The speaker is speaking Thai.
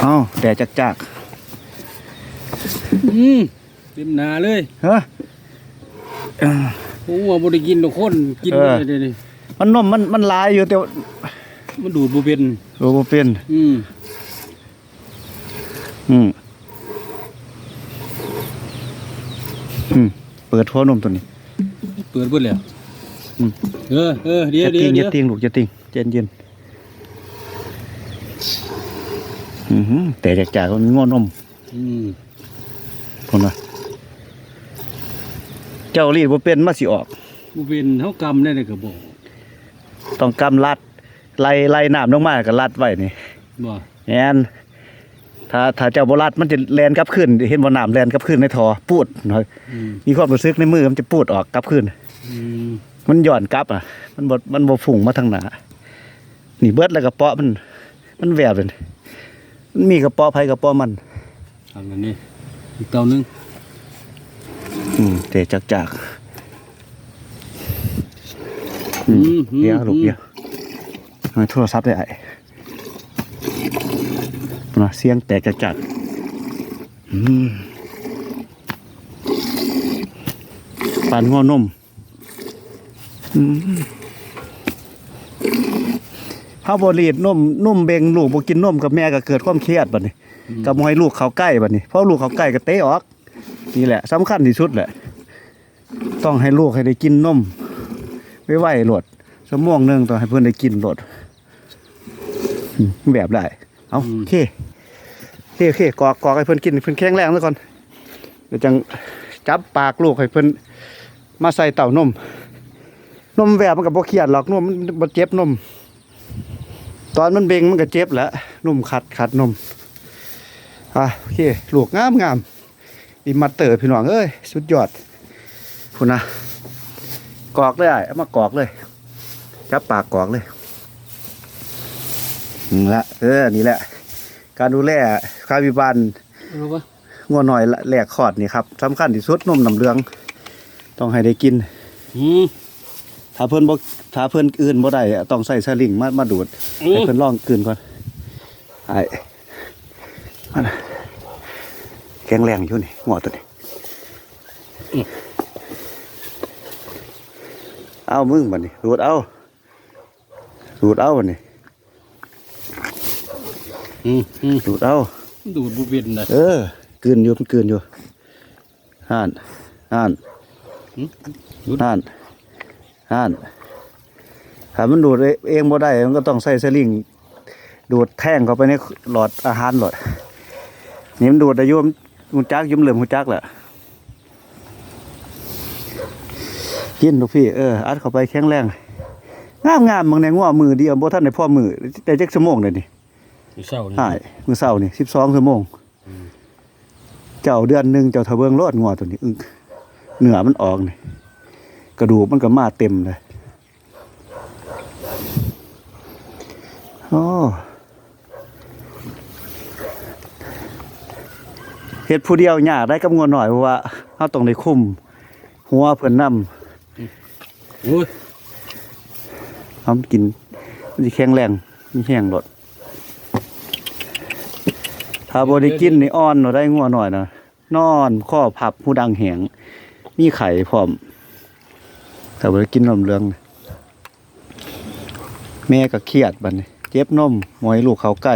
เอ้าแดดจักจักอืมเต็มหนาเลยๆเฮ้อเอ้อผมว่าบ่ได้กินดอกคนกินเออเลยเดี๋ยวนี้มันนมมันมันหลายอยู่แต่ว่ามันดูดบ่เป็นโอ้บ่เป็น อืมอืมอืมเปิดโทรนมตัวนี้ เปิดเบิดแล้วอืมเออเออเดี๋ยวจะเดี๋ติยวงเดี๋จะยวติงลูกจะติงเย็นเย็นอือหือ แต่จากจากมันง่วนมอืมคนว่าเจ้ารีดบ่เป็นมาสิออกบ่เป็นเฮากำได้เลยก็บอกต้องกำลัดไล่ไล่น้ำลงมาก็ลัดไว้นี่บ่แอนถ้าถ้าเจ้าบ่ลัดมันจะแลนกลับขึ้น เห็นบ่น้ำแลนกลับขึ้นในท่อปูดหน่อยอืมมีความรู้สึกในมือมันจะปูดออกกลับขึ้นอืมมันหย่อนกลับอะ มันบ่มันบ่ฝุ่งมาทางหน้านี่เบิดแล้วกระเปาะมัน มันแวบเลย มันมีกระเปาะไผกระเปาะมันทางนั้นนี่อีกเตาหนึงอืมเตะจักจักอืมเดี๋ยวลูกเดี๋ยวทำไมโทรศัพท์ได้ไอ้นะเสียงแตกจักจักอืมปานงอนมอืม เฮาบ่รีดนมนมเบ่งลูกบ่กินนมกับแม่ก็เกิดความเครียดบัดนี้ก็บ่ให้ลูกเขาใกล้บัดนี้เพราะลูกเขาใกล้ก็เตะออกนี่แหละสำคัญที่สุดแหละ ต้องให้ลูกให้ได้กินนมไว้ไว้โหลดสมองหนึงต้องให้เพื่อนได้กินโหลดอืมแบบได้เอาโอเคโอเคโอเคกอกกอกให้เพื่อนกินให้เพื่อนแข็งแรงซะก่อนเดี๋ยวจังจับปากลูกให้เพื่อนมาใส่เต้านมนมแบบมันก็บ่เครียดหรอกนมมันบ่เจ็บนม ตอนมันเบ่งมันก็เจ็บแหล้วนมขัดขัดนมอะโอเคลูกงามงามอิมาเตอร์พี่น้องเอ้ยสุดยอดคุณนะกอกเลยอะเอามากอกเลยจับปากกอกเลยนี่ละเออนี่แหละ การดูแลคาบิบานรู้ปะงัวหน่อยละแหลกคอดนี่ครับสำคัญที่สุดนมน้ำเหลือง ต้องให้ได้กินอืม ถ้าเพิ่นบ่ถ้าเพิ่นอื่นบ่ได้อะต้องใส่สลิงมามาดูดอืให้มเพิ่นลองกลืนก่อนไอ้มันน่ะแข็งแรงอยู่นี่งัวตัวนี้เอามึงบัดนี้ดูดเอาดูดเอาบัดนี้อืมอืมดูดเอาดูดบ่เป็นน่ะเออกลืนอยู่มันกลืนอยู่ห่านห่านอืมดูดห่าน ห่านถ้ามันดูดเองบ่ได้ มันก็ต้องใส่สลิงดูดแท่งเข้าไปในหลอดอาหารหลอดนี่มันดูดอายุมันมุจักยุ่มเหลื่อมมุจักแหละกินลูกพี่เอออัดเข้าไปแข็งแรงงามงามๆบางในงัวมือเดียวบ่ทันในพ่อมือแต่จักชั่วโมงเลยนี่อยู่เศร้านี่หายมือเศร้านี่สิบสองชั่วโมงเจ้าเดือนหนึ่งเจ้าทะเบิงรอดงัวตัวนี้อึ้งเหนือมันออกนี่ กระดูกมันก็มาเต็มเลยโอ้เฮ็ดผู้เดียวยากได้กับงัวหน่อยเพราะว่าเฮาต้องได้คุมหัวเพิ่นนำโอ้ยเฮากินมันสิแข็งแรงมีแห้งรดถ้าบ่ได้กินนี่อ่อนเนาะได้งัวหน่อยนะนอนข้อพับหูดังแหงมีไข่พร้อม ถ้าบ่ได้กินนมเหลืองแม่ก็เครียดบัดนี้ เจ็บนมหมอยลูกเขาใกล้